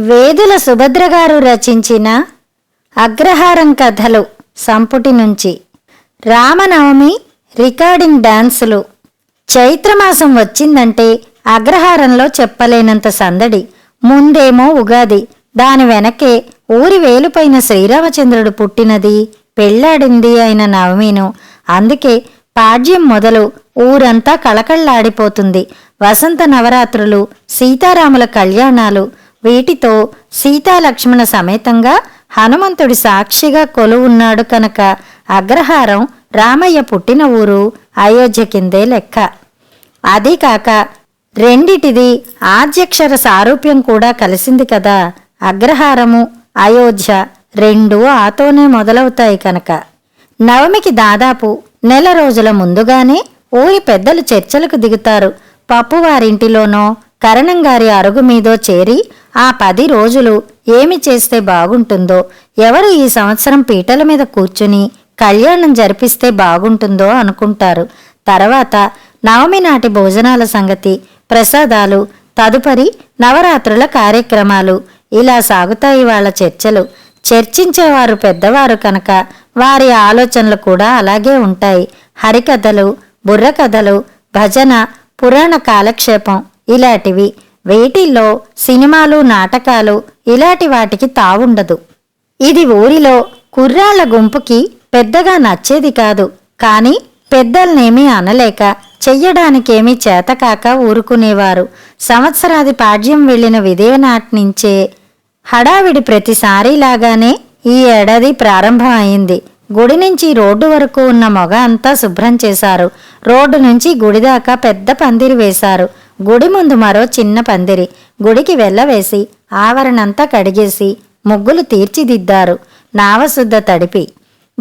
వేదుల సుభద్ర గారు రచించిన అగ్రహారం కథలు సంపుటి నుంచి. రామనవమి రికార్డింగ్ డాన్సులు. చైత్రమాసం వచ్చిందంటే అగ్రహారంలో చెప్పలేనంత సందడి. ముందేమో ఉగాది. దాని వెనకే ఊరి వేలుపైన శ్రీరామచంద్రుడు పుట్టినది పెళ్ళాడింది అయిన నవమీను. అందుకే పాడ్యం మొదలు ఊరంతా కళకళ్ళాడిపోతుంది. వసంత నవరాత్రులు సీతారాముల కళ్యాణాలు వీటితో సీతాలక్ష్మణ సమేతంగా హనుమంతుడి సాక్షిగా కొలువున్నాడు కనుక అగ్రహారం రామయ్య పుట్టిన ఊరు అయోధ్య కిందే లెక్క. అదీ కాక రెండిటిది ఆద్యక్షర సారూప్యం కూడా కలిసింది కదా. అగ్రహారము అయోధ్య రెండూ ఆతోనే మొదలవుతాయి కనుక. నవమికి దాదాపు నెల రోజుల ముందుగానే ఊరి పెద్దలు చర్చలకు దిగుతారు. పప్పు వారింటిలోనో కరణంగారి అరుగు మీదో చేరి ఆ పది రోజులు ఏమి చేస్తే బాగుంటుందో ఎవరు ఈ సంవత్సరం పీటల మీద కూర్చుని కళ్యాణం జరిపిస్తే బాగుంటుందో అనుకుంటారు. తర్వాత నవమి నాటి భోజనాల సంగతి ప్రసాదాలు తదుపరి నవరాత్రుల కార్యక్రమాలు ఇలా సాగుతాయి వాళ్ళ చర్చలు. చర్చించేవారు పెద్దవారు కనుక వారి ఆలోచనలు కూడా అలాగే ఉంటాయి. హరికథలు బుర్రకథలు భజన పురాణ కాలక్షేపం ఇలాంటివి వేటిల్లో సినిమాలు నాటకాలు ఇలాంటి వాటికి తావుండదు. ఇది ఊరిలో కుర్రాళ్ళ గుంపుకి పెద్దగా నచ్చేది కాదు. కానీ పెద్దల్నేమీ అనలేక చెయ్యడానికేమీ చేతకాక ఊరుకునేవారు. సంవత్సరాది పాడ్యం వెళ్ళిన విదేవనాట్నించే హడావిడి ప్రతిసారిలాగానే ఈ ఏడాది ప్రారంభం అయింది గుడి నుంచి రోడ్డు వరకు ఉన్న మొగ అంతా శుభ్రం చేశారు. రోడ్డు నుంచి గుడి దాకా పెద్ద పందిరి వేశారు. గుడి ముందు మరో చిన్న పందిరి. గుడికి వెళ్ళవేసి ఆవరణంతా కడిగేసి ముగ్గులు తీర్చిదిద్దారు. నావశుద్ధ తడిపి.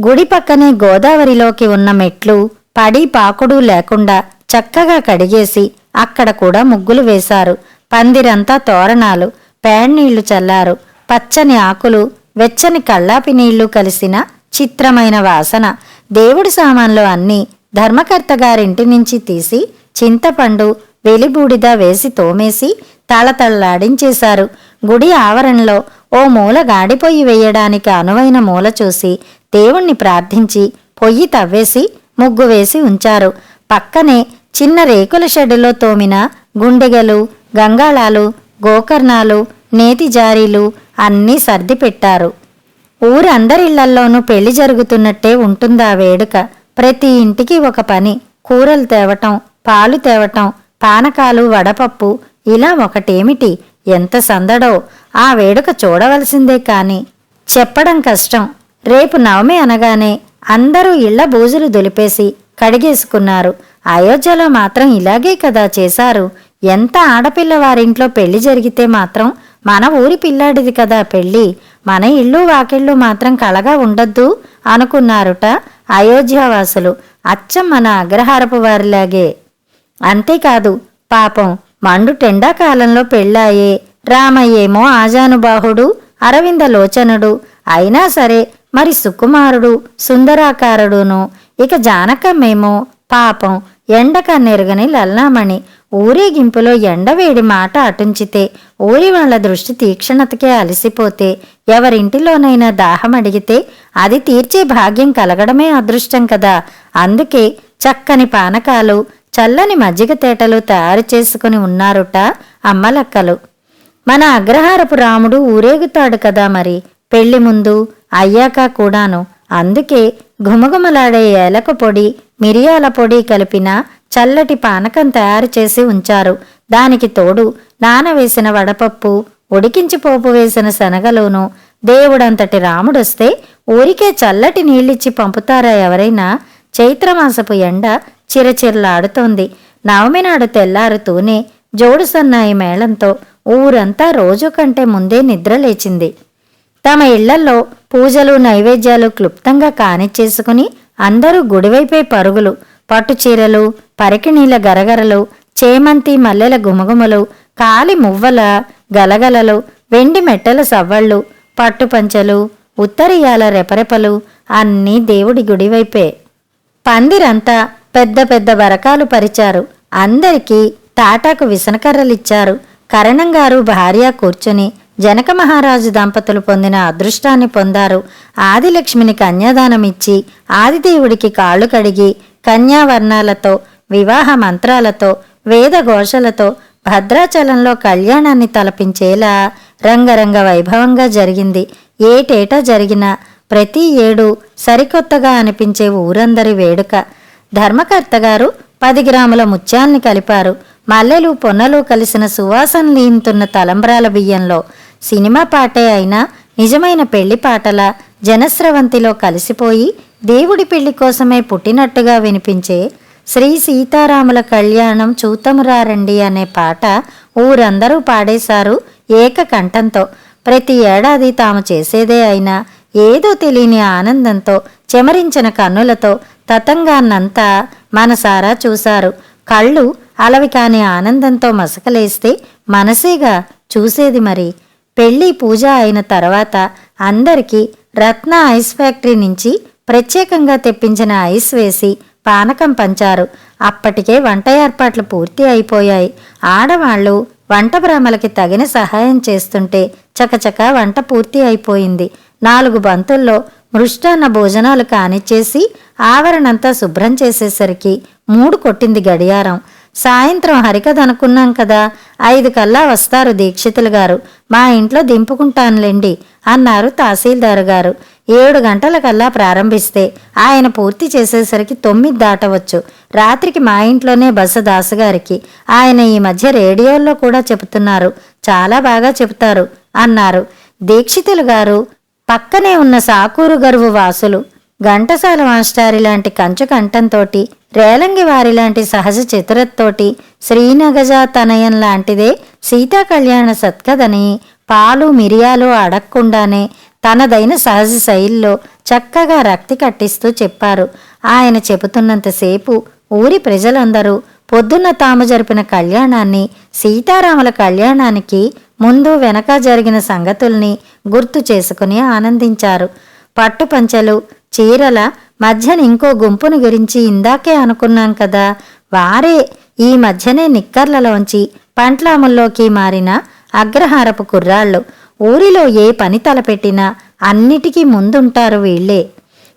గుడి పక్కనే గోదావరిలోకి ఉన్న మెట్లు పడి పాకుడు లేకుండా చక్కగా కడిగేసి అక్కడ కూడా ముగ్గులు వేశారు. పందిరంతా తోరణాలు పేణీళ్ళు చల్లారు. పచ్చని ఆకులు వెచ్చని కళ్ళాపి నీళ్ళు కలిసిన చిత్రమైన వాసన. దేవుడి సామాన్లు అన్నీ ధర్మకర్త గారింటి నుంచి తీసి చింతపండు వెలిబూడిద వేసి తోమేసి తళతళలాడించేశారు గుడి ఆవరణలో ఓ మూల గాడిపొయ్యి వేయడానికి అనువైన మూల చూసి దేవుణ్ణి ప్రార్థించి పొయ్యి తవ్వేసి ముగ్గు వేసి ఉంచారు. పక్కనే చిన్న రేకుల షెడ్డులో తోమిన గుండెగలు గంగాళాలు గోకర్ణాలు నేతి జారీలు అన్నీ సర్ది పెట్టారు. ఊరందరిళ్ళల్లోనూ పెళ్ళి జరుగుతున్నట్టే ఉంటుందా వేడుక. ప్రతి ఇంటికి ఒక పని. కూరలు తేవటం పాలు తేవటం పానకాలు వడపప్పు ఇలా ఒకటేమిటి? ఎంత సందడో? ఆ వేడుక చూడవలసిందే కాని. చెప్పడం కష్టం. రేపు నవమి అనగానే అందరూ ఇళ్ళ బూజులు దులిపేసి కడిగేసుకున్నారు. అయోధ్యలో మాత్రం ఇలాగే కదా చేశారు. ఎంత ఆడపిల్ల వారింట్లో పెళ్ళి జరిగితే మాత్రం మన ఊరి పిల్లాడిది కదా పెళ్ళి మన ఇల్లు వాకిళ్ళు మాత్రం కళగా ఉండొద్దు అనుకున్నారుట అయోధ్యావాసులు. అచ్చం మన అగ్రహారపు వారిలాగే. అంతేకాదు పాపం మండు టెండాకాలంలో పెళ్ళాయే రామయ్యేమో ఆజానుబాహుడు అరవింద లోచనుడు అయినా సరే మరి సుకుమారుడు సుందరాకారుడును ఇక జానకమ్మేమో పాపం ఎండక నెరగని లల్లామణి ఊరేగింపులో ఎండవేడి మాట అటుంచితే ఊరి వాళ్ళ దృష్టి తీక్షణతకే అలసిపోతే ఎవరింటిలోనైనా దాహం అడిగితే అది తీర్చే భాగ్యం కలగడమే అదృష్టం కదా. అందుకే చక్కని పానకాలు చల్లని మజ్జిగ తేటలు తయారు చేసుకుని ఉన్నారుట అమ్మలక్కలు. మన అగ్రహారపు రాముడు ఊరేగుతాడు కదా మరి. పెళ్ళి ముందు అయ్యాక కూడాను. అందుకే ఘుమఘుమలాడే ఏలక పొడి మిరియాల పొడి కలిపిన చల్లటి పానకం తయారు చేసి ఉంచారు. దానికి తోడు నానవేసిన వడపప్పు ఉడికించి పోపు వేసిన శనగలోను దేవుడంతటి రాముడొస్తే ఊరికే చల్లటి నీళ్ళిచ్చి పంపుతారా ఎవరైనా? చైత్రమాసపు ఎండ చిరచిరలాడుతోంది. నవమినాడు తెల్లారుతూనే జోడు సన్నాయి మేళంతో ఊరంతా రోజు కంటే ముందే నిద్రలేచింది తమ ఇళ్ళలో పూజలు నైవేద్యాలు క్లుప్తంగా కానిచ్చేసుకుని అందరూ గుడివైపే పరుగులు పట్టుచీరలు పరికిణీల గరగరలు చేమంతి మల్లెల గుమగుమలు కాలి మువ్వల గలగలలు వెండి మెట్టల సవ్వళ్ళు పట్టుపంచలు ఉత్తరీయాల రెపరెపలు అన్నీ దేవుడి గుడివైపే. పందిరంతా పెద్ద పెద్ద బరకాలు పరిచారు. అందరికీ తాటాకు విసనకర్రలిచ్చారు. కరణంగారు భార్య కూర్చుని జనక మహారాజు దంపతులు పొందిన అదృష్టాన్ని పొందారు. ఆదిలక్ష్మిని కన్యాదానమిచ్చి ఆదిదేవుడికి కాళ్ళు కడిగి కన్యావర్ణాలతో వివాహ మంత్రాలతో వేద ఘోషలతో భద్రాచలంలో కళ్యాణాన్ని తలపించేలా రంగరంగ వైభవంగా జరిగింది. ఏటేటా జరిగిన ప్రతి ఏడు సరికొత్తగా అనిపించే ఊరందరి వేడుక. ధర్మకర్త గారు పది గ్రాముల ముత్యాన్ని కలిపారు. మల్లెలు పొన్నలు కలిసిన సువాసన లీంతున్న తలంబ్రాల బియ్యంలో సినిమా పాటే అయినా నిజమైన పెళ్ళి పాటల జనస్రవంతిలో కలిసిపోయి దేవుడి పెళ్ళి కోసమే పుట్టినట్టుగా వినిపించే శ్రీ సీతారాముల కళ్యాణం చూతమురారండి అనే పాట ఊరందరూ పాడేశారు ఏకకంఠంతో ప్రతి ఏడాది తాము చేసేదే అయినా ఏదో తెలియని ఆనందంతో చెమరించిన కన్నులతో తతంగాన్నంతా మనసారా చూశారు. కళ్ళు అలవి కాని ఆనందంతో మసకలేస్తే మనసేగా చూసేది మరి. పెళ్ళి పూజ అయిన తర్వాత అందరికీ రత్న ఐస్ ఫ్యాక్టరీ నుంచి ప్రత్యేకంగా తెప్పించిన ఐస్ వేసి పానకం పంచారు. అప్పటికే వంట ఏర్పాట్లు పూర్తి అయిపోయాయి. ఆడవాళ్ళు వంట భ్రమలకి తగిన సహాయం చేస్తుంటే చకచక వంట పూర్తి అయిపోయింది. నాలుగు బంతుల్లో మృష్టాన్న భోజనాలు కానిచ్చేసి ఆవరణంతా శుభ్రం చేసేసరికి మూడు కొట్టింది గడియారం. సాయంత్రం హరికథ అనుకున్నాం కదా. ఐదు కల్లా వస్తారు దీక్షితులు గారు. మా ఇంట్లో దింపుకుంటానులేండి అన్నారు తహసీల్దారు గారు. ఏడు గంటలకల్లా ప్రారంభిస్తే ఆయన పూర్తి చేసేసరికి తొమ్మిది దాటవచ్చు. రాత్రికి మా ఇంట్లోనే బస దాసగారికి. ఆయన ఈ మధ్య రేడియోల్లో కూడా చెబుతున్నారు. చాలా బాగా చెబుతారు అన్నారు. దీక్షితులు గారు పక్కనే ఉన్న సాకూరు గరువు వాసులు ఘంటసాల మాస్టారి లాంటి కంచు కంఠంతోటి రేలంగి వారి లాంటి సహజ చతురత్తోటి శ్రీనగజ తనయం లాంటిదే సీతా కళ్యాణ సత్కదని పాలు మిరియాలు అడగకుండానే తనదైన సహజ శైలిలో చక్కగా రక్తి కట్టిస్తూ చెప్పారు. ఆయన చెబుతున్నంతసేపు ఊరి ప్రజలందరూ పొద్దున్న తాము జరిపిన కళ్యాణాన్ని సీతారాముల కళ్యాణానికి ముందు వెనక జరిగిన సంగతుల్ని గుర్తు చేసుకుని ఆనందించారు. పట్టుపంచలు చీరల మధ్యన ఇంకో గుంపును గురించి ఇందాకే అనుకున్నాం కదా. వారే ఈ మధ్యనే నిక్కర్లలోంచి పంట్లాముల్లోకి మారిన అగ్రహారపు కుర్రాళ్ళు. ఊరిలో ఏ పని తలపెట్టినా అన్నిటికీ ముందుంటారు వీళ్ళే.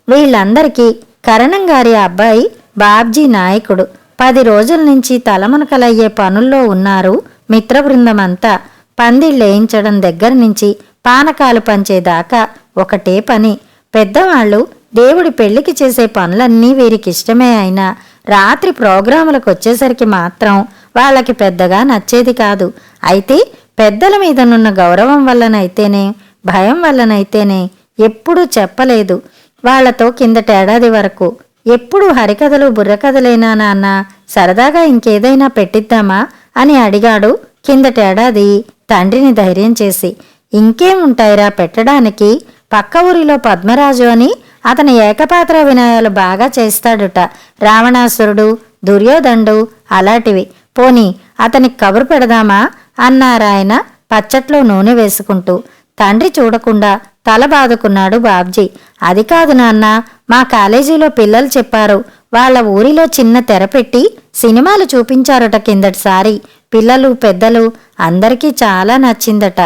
వీళ్ళందరికీ కరణం గారి అబ్బాయి బాబ్జీ నాయకుడు. పది రోజుల నుంచి తలమునకలయ్యే పనుల్లో ఉన్నారు మిత్రబృందమంతా. పందిళ్ళేయించడం దగ్గర నుంచి పానకాలు పంచేదాకా ఒకటే పని. పెద్దవాళ్ళు దేవుడి పెళ్ళికి చేసే పనులన్నీ వీరికిష్టమే అయినా రాత్రి ప్రోగ్రాములకు వచ్చేసరికి మాత్రం వాళ్ళకి పెద్దగా నచ్చేది కాదు. అయితే పెద్దల మీదనున్న గౌరవం వల్లనైతేనే భయం వల్లనైతేనే ఎప్పుడూ చెప్పలేదు. వాళ్ళతో కిందటేడాది వరకు ఎప్పుడు హరికథలు బుర్రకథలేనా నాన్న సరదాగా ఇంకేదైనా పెట్టిద్దామా అని అడిగాడు కిందటేడాది తండ్రిని ధైర్యం చేసి. ఇంకేం ఉంటాయిరా పెట్టడానికి? పక్క ఊరిలో పద్మరాజు అని అతని ఏకపాత్ర వినయాలు బాగా చేస్తాడుట. రావణాసురుడు దుర్యోధనుడు అలాంటివి. పోని అతనికి కబురు పెడదామా? అన్నారాయన పచ్చట్లో నూనె వేసుకుంటూ. తండ్రి చూడకుండా తల బాదుకున్నాడు బాబ్జీ. అది కాదు నాన్న మా కాలేజీలో పిల్లలు చెప్పారు వాళ్ళ ఊరిలో చిన్న తెర పెట్టి సినిమాలు చూపించారట కిందటిసారి. పిల్లలు పెద్దలు అందరికీ చాలా నచ్చిందట.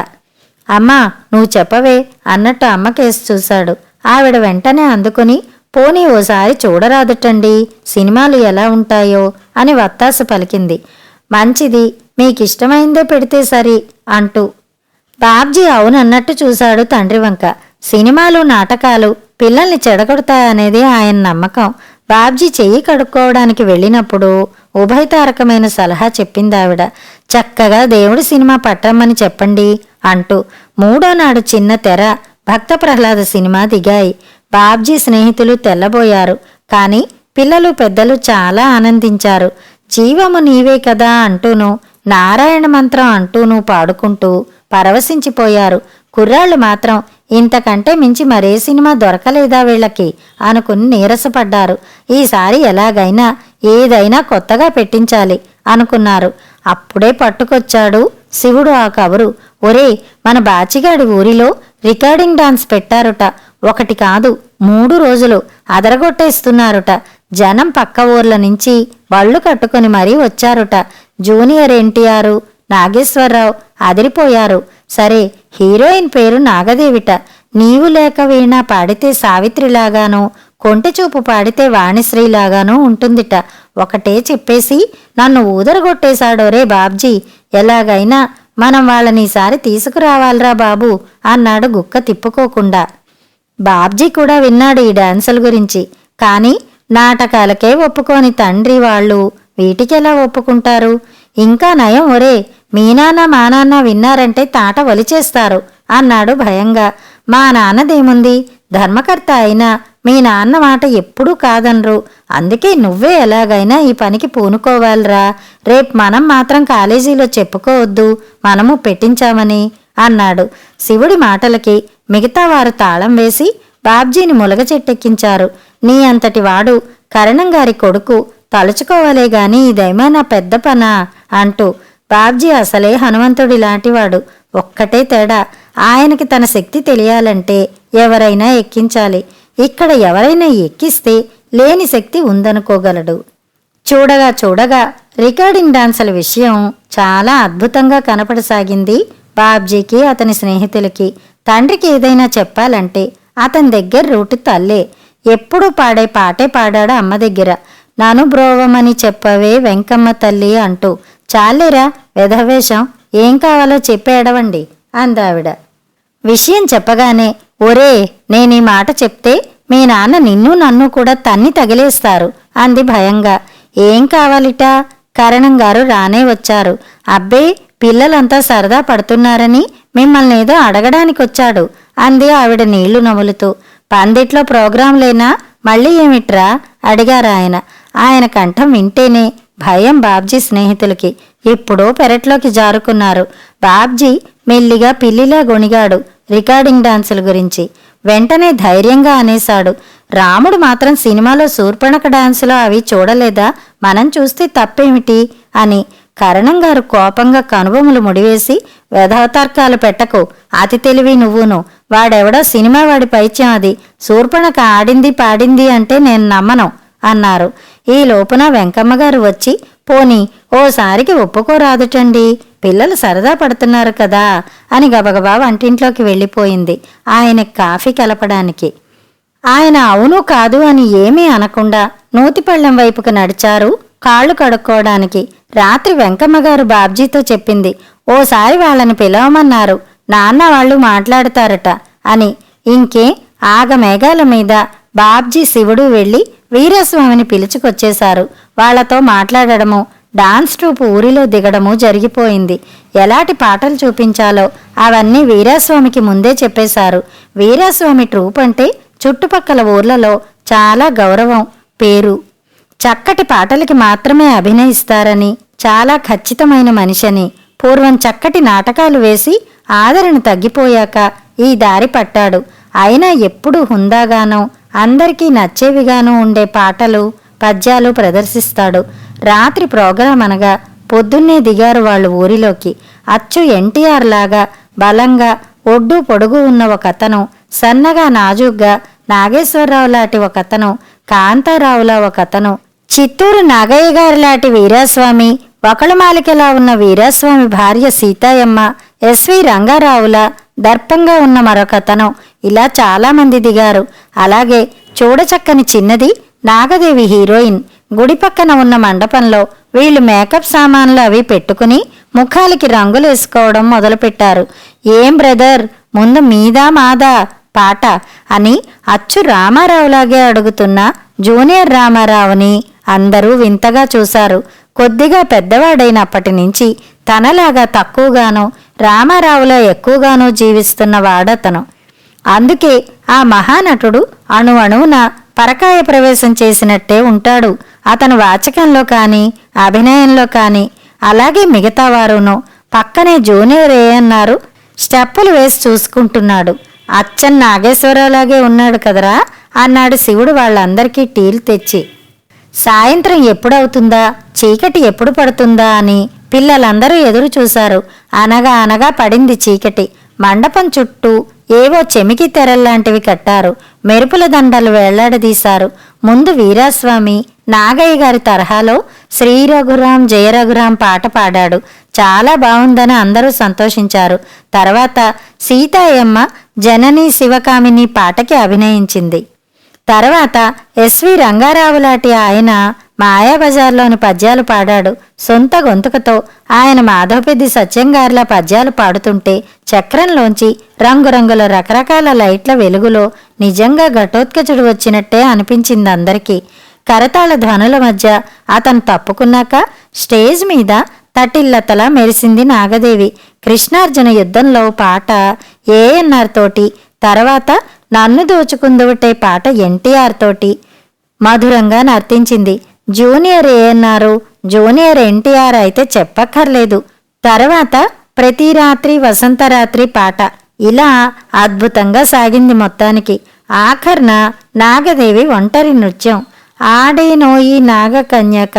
అమ్మా నువ్వు చెప్పవే అన్నట్టు అమ్మకేసి చూశాడు. ఆవిడ వెంటనే అందుకుని పోనీ ఓసారి చూడరాదుటండి సినిమాలు ఎలా ఉంటాయో అని వత్తాస పలికింది. మంచిది మీకిష్టమైందే పెడితే సరి అంటూ బాబ్జీ అవునన్నట్టు చూశాడు తండ్రి వంక. సినిమాలు నాటకాలు పిల్లల్ని చెడగొడతాయనేది ఆయన నమ్మకం. బాబ్జీ చెయ్యి కడుక్కోవడానికి వెళ్ళినప్పుడు ఉభయతారకమైన సలహా చెప్పిందావిడ. చక్కగా దేవుడి సినిమా పట్టమ్మని చెప్పండి అంటూ మూడో నాడు చిన్న తెర భక్త ప్రహ్లాద సినిమా దిగాయి. బాబ్జీ స్నేహితులు తెల్లబోయారు. కాని పిల్లలు పెద్దలు చాలా ఆనందించారు. జీవము నీవే కదా అంటూను నారాయణ మంత్రం అంటూను పాడుకుంటూ పరవశించిపోయారు. కుర్రాళ్ళు మాత్రం ఇంతకంటే మించి మరే సినిమా దొరకలేదా వీళ్ళకి? అనుకుని నీరసపడ్డారు. ఈసారి ఎలాగైనా ఏదైనా కొత్తగా పెట్టించాలి అనుకున్నారు. అప్పుడే పట్టుకొచ్చాడు శివుడు ఆ కబురు. ఒరే మన బాచిగాడి ఊరిలో రికార్డింగ్ డాన్స్ పెట్టారుట. ఒకటి కాదు మూడు రోజులు అదరగొట్టేస్తున్నారుట. జనం పక్క ఊర్ల నుంచి బళ్ళు కట్టుకుని మరీ వచ్చారుట. జూనియర్ ఎన్టీఆర్ నాగేశ్వరరావు అదిరిపోయారు. సరే హీరోయిన్ పేరు నాగదేవిట. నీవు లేక వీణ పాడితే సావిత్రిలాగానో కొంటె చూపు పాడితే వాణిశ్రీలాగానూ ఉంటుందిట. ఒకటే చెప్పేసి నన్ను ఊదరగొట్టేశాడోరే బాబ్జీ. ఎలాగైనా మనం వాళ్ళని ఈసారి తీసుకురావాలిరా బాబు అన్నాడు గుక్క తిప్పుకోకుండా. బాబ్జీ కూడా విన్నాడు ఈ డాన్సుల గురించి. కానీ నాటకాలకే ఒప్పుకోని తండ్రి వాళ్ళు వీటికెలా ఒప్పుకుంటారు? ఇంకా నయం ఒరే మీ నాన్న మా నాన్న విన్నారంటే తాట వలిచేస్తారు అన్నాడు భయంగా. మా నాన్నదేముంది? ధర్మకర్త అయినా మీ నాన్న మాట ఎప్పుడూ కాదనరు. అందుకే నువ్వే ఎలాగైనా ఈ పనికి పూనుకోవాలిరా. రేపు మనం మాత్రం కాలేజీలో చెప్పుకోవద్దు మనము పెట్టించామని అన్నాడు. శివుడి మాటలకి మిగతా వారు తాళం వేసి బాబ్జీని ములగ చెట్టెక్కించారు. నీ అంతటి వాడు కరణం గారి కొడుకు తలుచుకోవాలే గాని ఇదేమైనా పెద్ద పనా? అంటూ బాబ్జీ అసలే హనుమంతుడి లాంటివాడు. ఒక్కటే తేడా ఆయనకి తన శక్తి తెలియాలంటే ఎవరైనా ఎక్కించాలి. ఇక్కడ ఎవరైనా ఎక్కిస్తే లేని శక్తి ఉందనుకోగలడు. చూడగా చూడగా రికార్డింగ్ డాన్సుల విషయం చాలా అద్భుతంగా కనపడసాగింది బాబ్జీకి అతని స్నేహితులకి. తండ్రికి ఏదైనా చెప్పాలంటే అతని దగ్గర రూటు తల్లే. ఎప్పుడూ పాడే పాటే పాడాడు అమ్మ దగ్గర. నాను బ్రోవమని చెప్పవే వెంకమ్మ తల్లి అంటూ చాలేరా వెధవేషం ఏం కావాలో చెప్పేడవండి అందావిడ. విషయం చెప్పగానే ఒరే నేనీ మాట చెప్తే మీ నాన్న నిన్ను నన్ను కూడా తన్ని తగిలేస్తారు అంది భయంగా. ఏం కావాలిట? కరణం గారు రానే వచ్చారు. అబ్బే పిల్లలంతా సరదా పడుతున్నారని మిమ్మల్ని ఏదో అడగడానికి వచ్చాడు అంది ఆవిడ నీళ్ళు నములుతూ. పందిట్లో ప్రోగ్రాం లేనా? మళ్ళీ ఏమిట్రా? అడిగారు ఆయన ఆయన కంఠం వింటేనే భయం బాబ్జీ స్నేహితులకి. ఎప్పుడో పెరట్లోకి జారుకున్నారు. బాబ్జీ మెల్లిగా పిల్లిలా గొణిగాడు రికార్డింగ్ డాన్సుల గురించి. వెంటనే ధైర్యంగా అనేశాడు. రాముడు మాత్రం సినిమాలో శూర్పణక డాన్సులో అవి చూడలేదా? మనం చూస్తే తప్పేమిటి? అని కరణం గారు కోపంగా కనుబొమ్మలు ముడివేసి వెధవతర్కాలు పెట్టకు. అతి తెలివి నువ్వును. వాడెవడో సినిమా వాడి పైత్యం అది. శూర్పణక ఆడింది పాడింది అంటే నేను నమ్మను అన్నారు. ఈ లోపున వెంకమ్మగారు వచ్చి పోని ఓసారికి ఒప్పుకోరాదుటండి. పిల్లలు సరదా పడుతున్నారు కదా అని గబగబా వంటింట్లోకి వెళ్ళిపోయింది ఆయన కాఫీ కలపడానికి. ఆయన అవును కాదు అని ఏమీ అనకుండా నూతిపళ్ళెం వైపుకు నడిచారు కాళ్ళు కడుక్కోవడానికి. రాత్రి వెంకమ్మగారు బాబ్జీతో చెప్పింది ఓసారి వాళ్ళని పిలవమన్నారు. నాన్న వాళ్ళు మాట్లాడతారట అని. ఇంకే ఆగమేఘాల మీద బాబ్జీ శివుడు వెళ్ళి వీరస్వామిని పిలుచుకొచ్చేశారు. వాళ్ళతో మాట్లాడడము డాన్స్ ట్రూప్ ఊరిలో దిగడము జరిగిపోయింది. ఎలాంటి పాటలు చూపించాలో అవన్నీ వీరాస్వామికి ముందే చెప్పేశారు. వీరాస్వామి ట్రూప్ అంటే చుట్టుపక్కల ఊర్లలో చాలా గౌరవం పేరు. చక్కటి పాటలకి మాత్రమే అభినయిస్తారని చాలా ఖచ్చితమైన మనిషని. పూర్వం చక్కటి నాటకాలు వేసి ఆదరణ తగ్గిపోయాక ఈ దారి పట్టాడు. అయినా ఎప్పుడూ హుందాగానో అందరికీ నచ్చేవిగాను ఉండే పాటలు పద్యాలు ప్రదర్శిస్తాడు. రాత్రి ప్రోగ్రాం అనగా పొద్దున్నే దిగారు వాళ్ళు ఊరిలోకి. అచ్చు ఎన్టీఆర్ లాగా బలంగా ఒడ్డు పొడుగు ఉన్న ఒకతను సన్నగా నాజుగ్గా నాగేశ్వరరావు లాంటి ఒకతను కాంతారావులా ఒకతను చిత్తూరు నాగయ్య గారి లాంటి వీరాస్వామి ఒకళమాలికలా ఉన్న వీరాస్వామి భార్య సీతాయమ్మ ఎస్వి రంగారావుల దర్పంగా ఉన్న మరొకతను ఇలా చాలామంది దిగారు. అలాగే చూడచక్కని చిన్నది నాగదేవి హీరోయిన్. గుడి పక్కన ఉన్న మండపంలో వీళ్ళు మేకప్ సామాన్లు అవి పెట్టుకుని ముఖాలకి రంగులు వేసుకోవడం మొదలుపెట్టారు. ఏం బ్రదర్? ముందు మీదా మాదా? పాట? అని అచ్చు రామారావులాగే అడుగుతున్న జూనియర్ రామారావుని అందరూ వింతగా చూశారు. కొద్దిగా పెద్దవాడైనప్పటి నుంచి తనలాగా తక్కువగానో రామారావులో ఎక్కువగానో జీవిస్తున్న వాడతను. అందుకే ఆ మహానటుడు అణు అణువున పరకాయ ప్రవేశం చేసినట్టే ఉంటాడు. అతను వాచకంలో కానీ అభినయంలో కానీ అలాగే మిగతా వారును పక్కనే జూనియర్ ఏ అన్నారు. స్టెప్పులు వేసి చూసుకుంటున్నాడు. అచ్చన్ నాగేశ్వరరావులాగే ఉన్నాడు కదరా? అన్నాడు శివుడు వాళ్ళందరికీ టీలు తెచ్చి. సాయంత్రం ఎప్పుడవుతుందా? చీకటి ఎప్పుడు పడుతుందా అని పిల్లలందరూ ఎదురు చూశారు. అనగా అనగా పడింది చీకటి. మండపం చుట్టూ ఏవో చెమికి తెరల్లాంటివి కట్టారు. మెరుపుల దండలు వేళ్ళాడదీశారు ముందు వీరాస్వామి నాగయ్య గారి తరహాలో శ్రీ రఘురాం జయ రఘురాం పాట పాడాడు. చాలా బాగుందని అందరూ సంతోషించారు. తర్వాత సీతాయమ్మ జనని శివకామిని పాటకి అభినయించింది. తర్వాత ఎస్వి రంగారావు లాంటి ఆయన మాయాబజార్లోని పద్యాలు పాడాడు. సొంత గొంతుకతో ఆయన మాధవపెద్ది సత్యంగారిలా పద్యాలు పాడుతుంటే చక్రంలోంచి రంగురంగుల రకరకాల లైట్ల వెలుగులో నిజంగా ఘటోత్కచుడు వచ్చినట్టే అనిపించింది అందరికీ. కరతాళ ధ్వనుల మధ్య అతను తప్పుకున్నాక స్టేజ్ మీద తటిల్లతలా మెరిసింది నాగదేవి. కృష్ణార్జున యుద్ధంలో పాట ఏఎన్ఆర్ తోటి తర్వాత నన్ను దోచుకుందువటే పాట ఎన్టీఆర్ తోటి మధురంగా నర్తించింది. జూనియర్ ఏఎన్ఆర్ జూనియర్ ఎన్టీఆర్ అయితే చెప్పక్కర్లేదు. తర్వాత ప్రతి రాత్రి వసంతరాత్రి పాట. ఇలా అద్భుతంగా సాగింది మొత్తానికి. ఆఖర్న నాగదేవి ఒంటరి నృత్యం. ఆడే నోయి నాగకన్యక.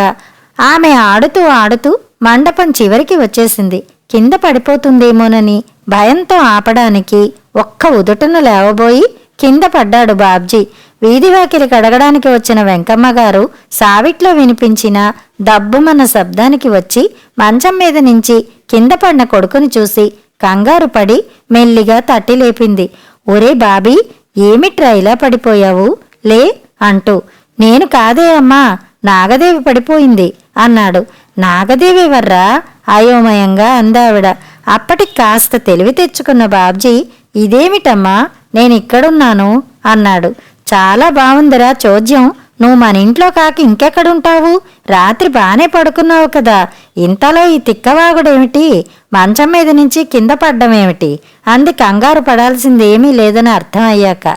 ఆమె ఆడుతూ ఆడుతూ మండపం చివరికి వచ్చేసింది. కింద పడిపోతుందేమోనని భయంతో ఆపడానికి ఒక్క ఉదుటను లేవబోయి కింద పడ్డాడు బాబ్జీ. వీధి వాకిలి కడగడానికి వచ్చిన వెంకమ్మ గారు సావిట్లో వినిపించిన దబ్బుమన్న శబ్దానికి వచ్చి మంచం మీద నుంచి కింద పడిన కొడుకుని చూసి కంగారు పడి మెల్లిగా తట్టి లేపింది. ఒరే బాబీ ఏమిట్రా ఇలా పడిపోయావు? లే అంటూ నేను కాదే అమ్మా నాగదేవి పడిపోయింది అన్నాడు. నాగదేవి వర్రా అయోమయంగా అందావిడ. అప్పటికి కాస్త తెలివి తెచ్చుకున్న బాబ్జీ ఇదేమిటమ్మా నేనిక్కడున్నాను అన్నాడు. చాలా బాగుందిరా చోద్యం. నువ్వు మన ఇంట్లో కాక ఇంకెక్కడుంటావు? రాత్రి బానే పడుకున్నావు కదా. ఇంతలో ఈ తిక్కవాగుడేమిటి? మంచం మీద నుంచి కింద పడ్డమేమిటి? అంది కంగారు పడాల్సిందేమీ లేదని అర్థమయ్యాక.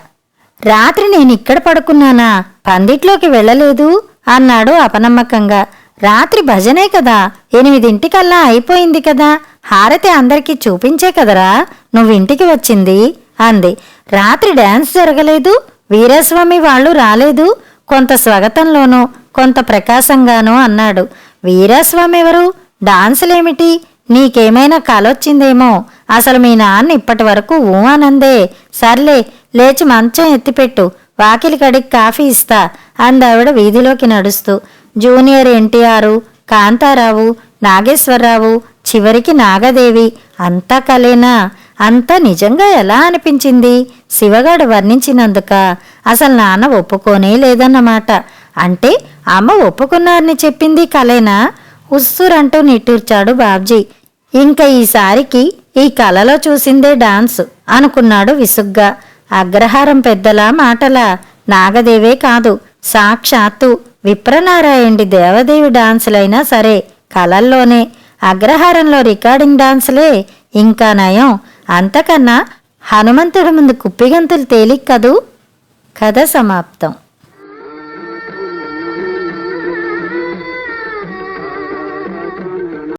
రాత్రి నేను ఇక్కడ పడుకున్నానా? పందిట్లోకి వెళ్ళలేదు? అన్నాడు అపనమ్మకంగా. రాత్రి భజనే కదా. ఎనిమిదింటికల్లా అయిపోయింది కదా. హారతి అందరికీ చూపించే కదరా. నువ్వింటికి వచ్చింది? అంది. రాత్రి డ్యాన్స్ జరగలేదు? వీరస్వామి వాళ్ళు రాలేదు. కొంత స్వాగతంలోనూ కొంత ప్రకాశంగానూ అన్నాడు. వీరస్వామి ఎవరు? డాన్సులేమిటి? నీకేమైనా కాలొచ్చిందేమో? అసలు మీ నాన్న ఇప్పటి వరకు ఊ సర్లే లేచి మంచం ఎత్తిపెట్టు. వాకిలి కడికి కాఫీ ఇస్తా అందావిడ వీధిలోకి నడుస్తూ. జూనియర్ ఎన్టీఆర్ కాంతారావు నాగేశ్వరరావు చివరికి నాగదేవి. అంతా కలేనా? అంతా నిజంగా ఎలా అనిపించింది? శివగాడు వర్ణించినందుక అసలు నాన్న ఒప్పుకోనే లేదన్నమాట. అంటే అమ్మ ఒప్పుకున్నారని చెప్పింది కలేనా? ఉస్సురంటూ నిట్టూర్చాడు బాబ్జీ. ఇంకా ఈసారికి ఈ కలలో చూసిందే డాన్స్ అనుకున్నాడు విసుగ్గా. అగ్రహారం పెద్దలా మాటలా. నాగదేవే కాదు సాక్షాత్తు విప్రనారాయణి దేవదేవి డాన్సులైనా సరే కలల్లోనే. అగ్రహారంలో రికార్డింగ్ డాన్సులే ఇంకా నయం. అంతకన్నా హనుమంతుడి ముందు కుప్పిగంతులు తేలిక్ కదూ? కథ సమాప్తం.